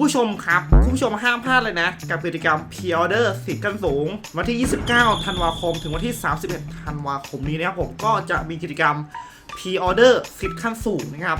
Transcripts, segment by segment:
ผู้ชมครับ คุณผู้ชมห้ามพลาดเลยนะ กับกิจกรรม Pre-Order สิทธิ์กันสูง วันที่ 29 ธันวาคม ถึงวันที่ 31 ธันวาคมนี้นะครับผมก็จะมีกิจกรรม Pre-Order สิทธิ์ขั้นสูงนะครับ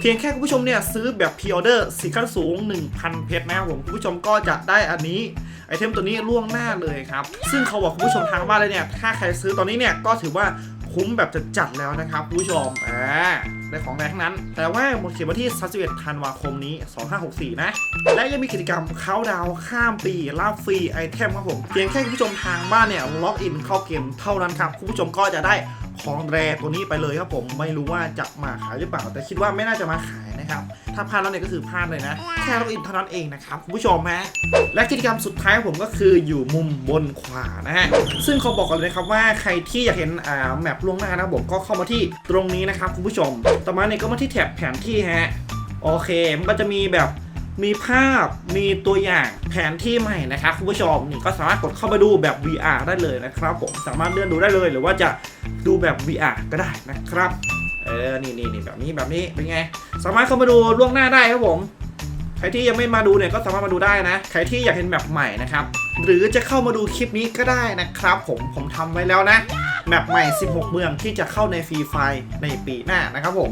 เพียงแค่คุณผู้ชมเนี่ยซื้อแบบ Pre-Order สิทธิ์ขั้นสูง 1,000 เพชรนะครับผมคุณผู้ชมก็จะได้อันนี้ไอเทมตัวนี้ล่วงหน้าเลยครับ ซึ่งเขาบอกคุณผู้ชมทางบ้านเลยเนี่ย ถ้าใครซื้อตอนนี้เนี่ยก็ถือว่า คุ้มแบบจะจัดแล้วนะครับคุณผู้ชมอ่าได้ของแรงทั้งนั้น แต่ว่าหมดเขตวันที่31ธันวาคมนี้ 2564 นะ และยังมีกิจกรรมเข้าดาวข้ามปีรับฟรีไอเทมครับผมเพียงแค่คุณผู้ชมทางบ้านเนี่ยล็อกอินเข้าเกมเท่านั้นครับคุณผู้ชมก็จะได้ของแรตัวนี้ไปเลยครับผมไม่รู้ว่าจะมาขายหรือเปล่า แต่คิดว่าไม่น่าจะมาขาย นะครับ ถ้าพลาดแล้วเนี่ยก็คือพลาดเลยนะแค่ล็อกอินเท่านั้นเองนะครับคุณผู้ชมฮะและกิจกรรมสุดท้ายผมก็คืออยู่มุมบนขวานะฮะซึ่งเขาบอกกันเลยนะครับว่าใครที่อยากเห็นอ่าแมปล่วงหน้านะครับผมก็เข้ามาที่ตรงนี้นะครับคุณผู้ชม ต่อมาเนี่ยก็มาที่แถบแผนที่ฮะโอเค มันก็จะมีแบบมีภาพมีตัวอย่างแผนที่ใหม่นะครับคุณผู้ชมนี่ก็สามารถกดเข้าไปดูแบบ VR ได้เลยนะครับผมสามารถเลื่อนดูได้เลย หรือว่าจะดูแบบ VR ก็ได้นะครับเออ นี่นี่นี่แบบนี้แบบนี้ เป็นไง สามารถเข้ามาดูล่วงหน้าได้ครับผม ใครที่ยังไม่มาดูเนี่ยก็สามารถมาดูได้นะ ใครที่อยากเห็นแบบใหม่นะครับ หรือจะเข้ามาดูคลิปนี้ก็ได้นะครับ ผม ผมทำไว้แล้วนะ แมปใหม่ 16 เมืองที่จะเข้าในฟรีไฟในปีหน้านะครับผม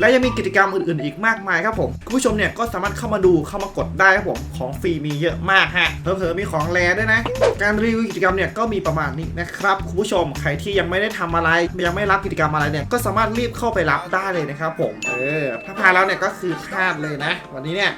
และยังมีกิจกรรมอื่นๆ อีกมากมายครับผมคุณผู้ชมเนี่ยก็สามารถเข้ามาดูเข้ามากดได้ครับผมของฟรีมีเยอะมากฮะเผลอๆมีของแรด้วยนะ การรีวิวกิจกรรมเนี่ยก็มีประมาณนี้นะครับคุณผู้ชมใครที่ยังไม่ได้ทำอะไรยังไม่รับกิจกรรมอะไรเนี่ยก็สามารถรีบเข้าไปรับได้เลยนะครับผมเออถ้าพาดแล้วเนี่ยก็คือพลาดเลยนะ วันนี้เนี่ย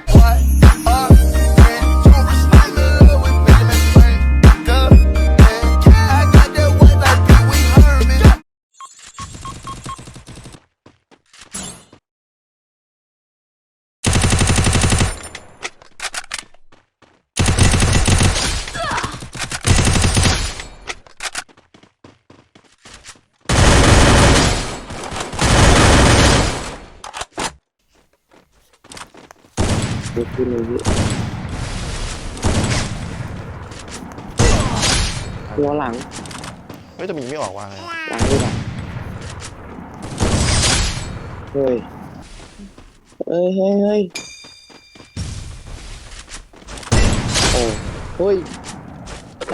ดูขึ้นเลยพี่หัวหลังเฮ้ยแต่มันยิงไม่ออกว่าไงหลังด้วยนะเฮ้ยเฮ้ยเฮ้ยเฮ้ยโอ้เฮ้ย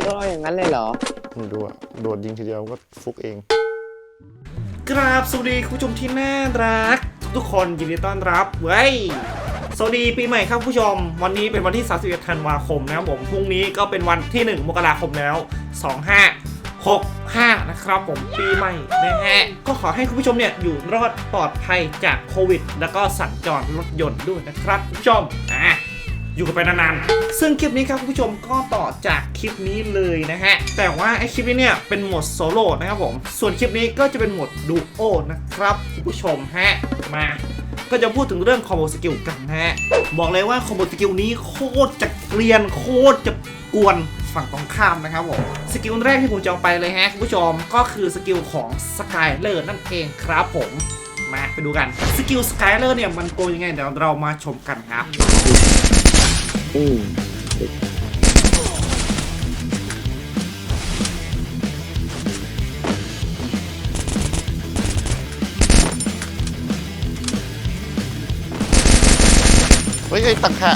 ก็อย่างนั้นเลยเหรอไม่รู้อะโดดยิงทีเดียวก็ฟุกเอง กราบสวัสดีคุณผู้ชมที่น่ารัก ทุกคนยินดีต้อนรับเว้ย สวัสดีปีใหม่ครับผู้ชม วันนี้เป็นวันที่ 31 ธันวาคมนะครับผมพรุ่งนี้ก็เป็นวันที่ 1 มกราคมแล้ว 2565 นะครับผมปีใหม่นะฮะก็ขอให้คุณผู้ชมเนี่ยอยู่รอดปลอดภัยจากโควิด แล้วก็สัญจรรถยนต์ด้วยนะครับคุณผู้ชมอะอยู่กันไปนานๆ ซึ่งคลิปนี้ครับคุณผู้ชมก็ต่อจากคลิปนี้เลยนะฮะ แต่ว่าไอคลิปนี้เนี่ยเป็นโหมดโซโล่นะครับผม ส่วนคลิปนี้ก็จะเป็นโหมดดูโอนะครับคุณผู้ชมฮะ มา ก็จะพูดถึงเรื่องคอมโบสกิลกันนะฮะบอกเลยว่าคอมโบสกิลนี้โคตรจะเกรียนโคตรจะกวนฝั่งตรงข้ามนะครับผมสกิลแรกที่ผมจะเอาไปเลยฮะคุณผู้ชมก็คือสกิลของสกายเลอร์นั่นเองครับผมมาไปดูกันสกิลสกายเลอร์เนี่ยมันโกงยังไงเดี๋ยวเรามาชมกันครับ ฮ้ยเฮ้ยตังค่ะ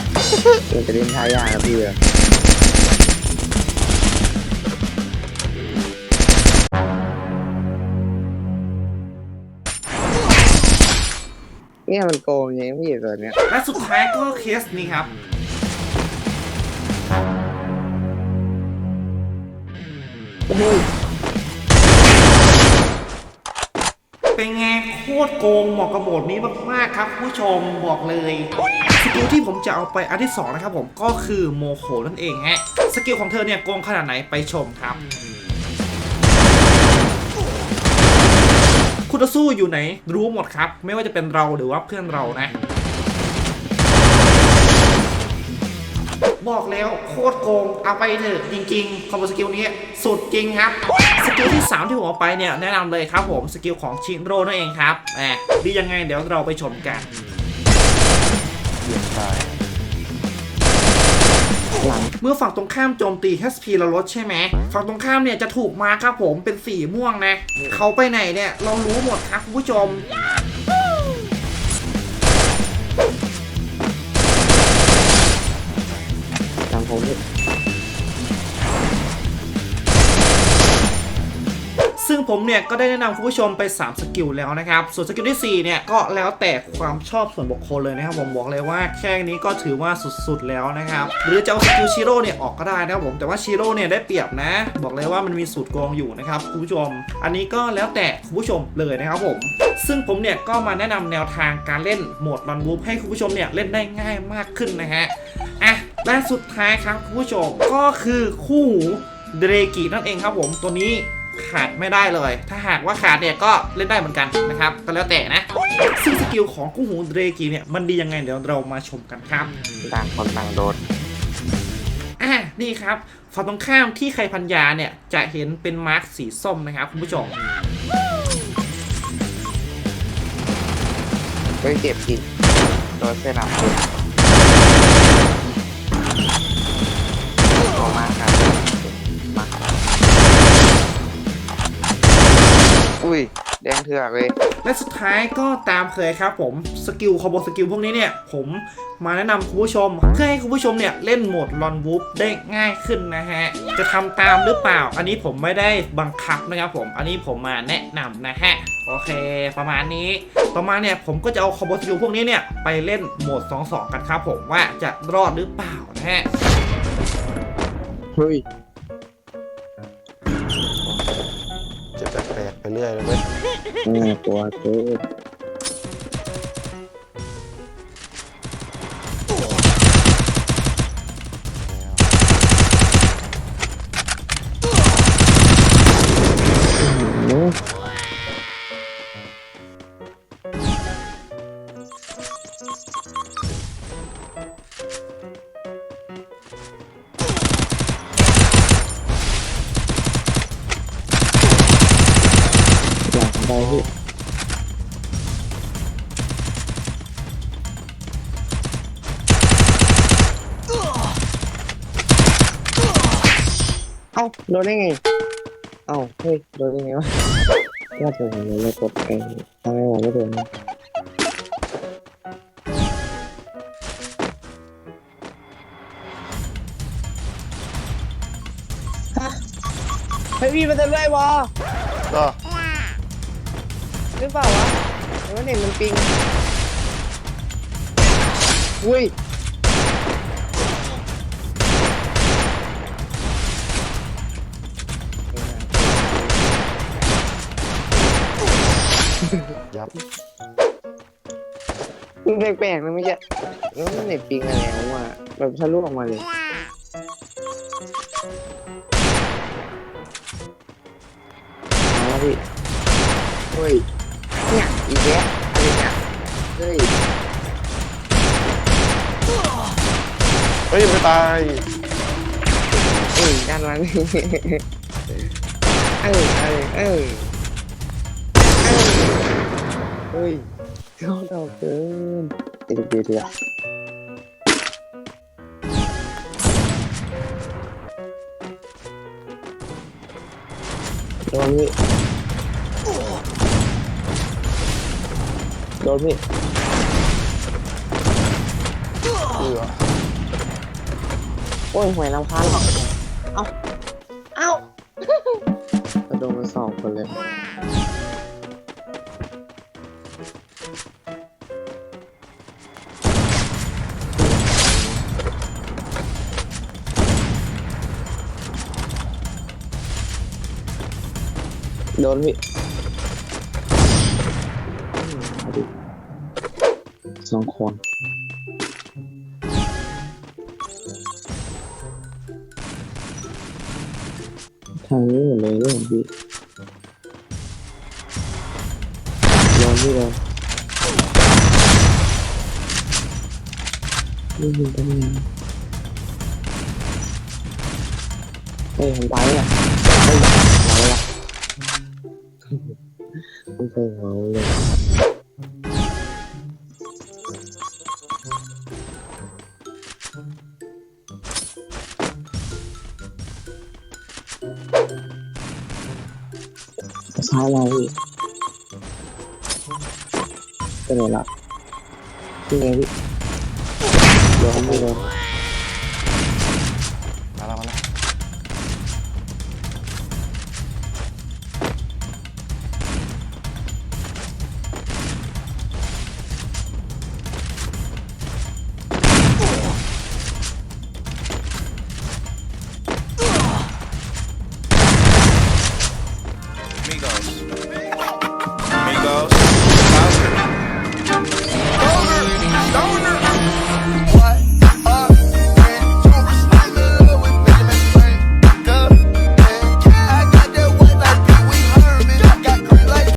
เดี๋ยวจะเล่นท่ายากนะพี่อะเนี่ยมันโกงไงพี่ตัวเนี้ยและสุดท้ายก็เคสนี้ครับ โอ้ยเป็นไงโคตรโกงเหมาะกับโหมดนี้มากๆครับ ผู้ชมบอกเลย สกิลที่ผมจะเอาไปอันที่สองนะครับผมก็คือโมโคนั่นเองฮะสกิลของเธอเนี่ยโกงขนาดไหนไปชมครับ คุณจะสู้อยู่ไหนรู้หมดครับ ไม่ว่าจะเป็นเราหรือว่าเพื่อนเรานะ บอกแล้วโคตรโกงเอาไปเถอะจริงๆคอมโบสกิลนี้สุดจริงครับ สกิลที่ 3 ที่ผมเอาไปเนี่ยแนะนำเลยครับผมสกิลของชินโร่นั่นเองครับแหมดียังไงเดี๋ยวเราไปชมกัน เยี่ยมตายหลังเมื่อฝั่งตรงข้ามโจมตี HP เราลดใช่ไหม ฝั่งตรงข้ามเนี่ยจะถูกมาร์คครับผมเป็นสีม่วงนะ เขาไปไหนเนี่ย เรารู้หมดครับคุณผู้ชม ผมเนี่ยก็ได้แนะนำคุณผู้ชมไป 3 สกิลแล้วนะครับ ส่วนสกิลที่ 4 เนี่ย ก็แล้วแต่ความชอบส่วนบุคคลเลยนะครับ ผมบอกเลยว่าแค่นี้ก็ถือว่าสุดๆแล้วนะครับ หรือจะเอาสกิลชิโร่เนี่ยออกก็ได้นะครับผมแต่ว่าชิโร่เนี่ยได้เปรียบนะ บอกเลยว่ามันมีสูตรโกงอยู่นะครับคุณผู้ชม อันนี้ก็แล้วแต่คุณผู้ชมเลยนะครับผมซึ่งผมเนี่ยก็มาแนะนำแนวทางการเล่นโหมดรันวูฟให้คุณผู้ชมเนี่ยเล่นได้ง่ายมากขึ้นนะฮะอะและสุดท้ายครับคุณผู้ชมก็คือคู่หูเดรกินั่นเองครับผมตัวนี้ ขาดไม่ได้เลย ถ้าหากว่าขาดเนี่ยก็เล่นได้เหมือนกันนะครับก็แล้วแต่นะซึ่งสกิลของคู่หูเดรกิเนี่ยมันดียังไงเดี๋ยวเรามาชมกันครับต่างคนต่างโดนอะนี่ครับฝั่งตรงข้ามที่ใครพันยาเนี่ยจะเห็นเป็นมาร์กสีส้มนะครับคุณผู้ชมก็เจ็บจริงโดนเส้นหลับ อุ้ย แดงเถือกเลย และสุดท้ายก็ตามเคยครับผม สกิลคอมโบสกิลพวกนี้เนี่ย ผมมาแนะนำคุณผู้ชม เพื่อให้คุณผู้ชมเนี่ย เล่นโหมดลอนวูฟได้ง่ายขึ้นนะฮะ จะทำตามหรือเปล่า อันนี้ผมไม่ได้บังคับนะครับผม อันนี้ผมมาแนะนำนะฮะ โอเค ประมาณนี้ ต่อมาเนี่ยผมก็จะเอาคอมโบสกิลพวกนี้เนี่ย ไปเล่นโหมด 2-2 กันครับผมว่าจะรอดหรือเปล่านะฮะ เฮ้ย เรื่อยเลยเว้ย น่ากลัวเกิ ได้พี่เอ้าโดนได้ไง เอ้าเฮ้ยโดนได้ไงวะว่าจะผมเลยกดเองทำไมผมไม่โดนนะฮะเฮ้ยพี่มันจะเลื่อยวะก็ หรือเปล่าวะหรือว่าเน็ตมันปิง อุ้ยยับมันแปลกๆนะเมื่อกี้แล้วมันเน็ตปิงอะไรวะแบบทะลุออกมาเลยมาแล้วพี่เฮ้ยเนี่ย อีกแล้วอะไรเนี่ยเฮ้ยเฮ้ยไม่ตายเอ้ยด้านนั้นเออเออเออเฮ้ยเข้าดอกเกินติดเดียวทีละโดนพี่ ดนพี่เอือโอ้ยหวยลำพานหรอกเอ้าเอ้ากระโดดมาสองคนเลย โดนพี่ สองคนทางนี้หมดเลยเรื่องของพี่ยอมพี่เลยไม่ยินตั้งนานเฮ้ยผมไปอะเฮ้ยไหวละไม่เคยเหงาเลย ช้าเราพี่เลยล่ะเป็นไงพี่ยอมไม่ยอม